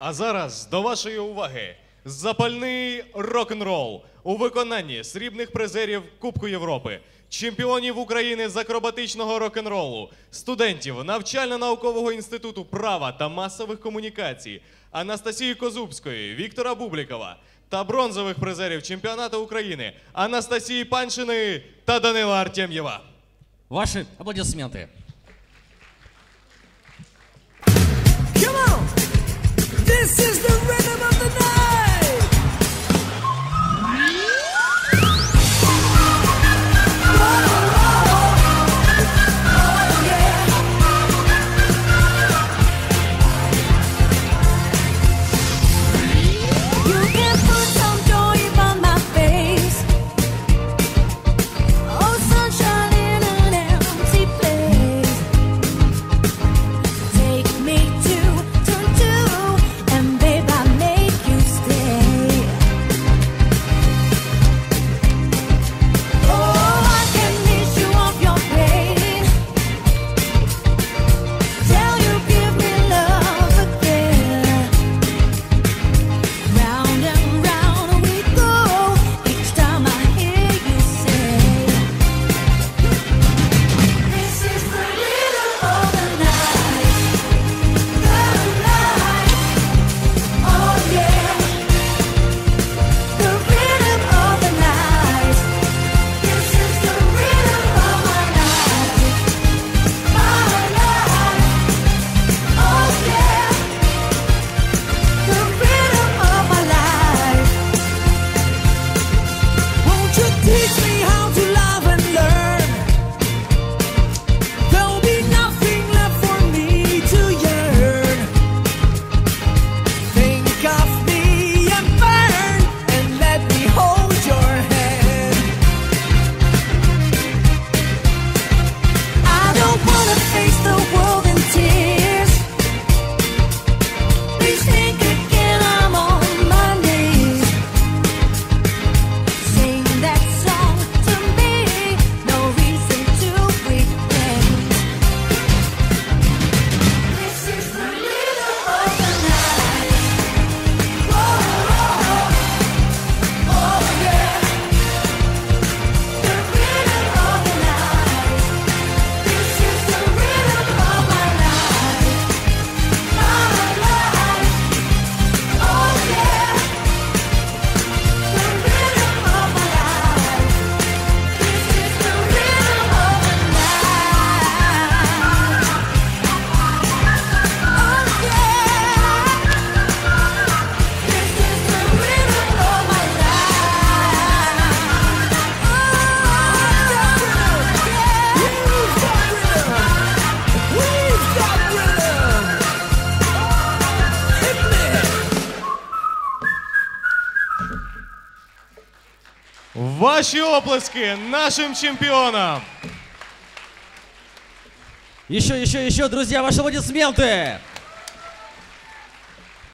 А зараз до вашої уваги запальний рок-н-рол у виконанні срібних призерів Кубку Європи, чемпіонів України з акробатичного рок-н-ролу, студентів навчально-наукового інституту права та масових комунікацій Анастасії Козубської, Віктора Бублікова та бронзових призерів чемпіонату України Анастасії Паншиної та Данила Артем'єва. Ваші аплодисменти. Ваши оплески нашим чемпионам! Еще, еще, еще, друзья, ваши аплодисменты!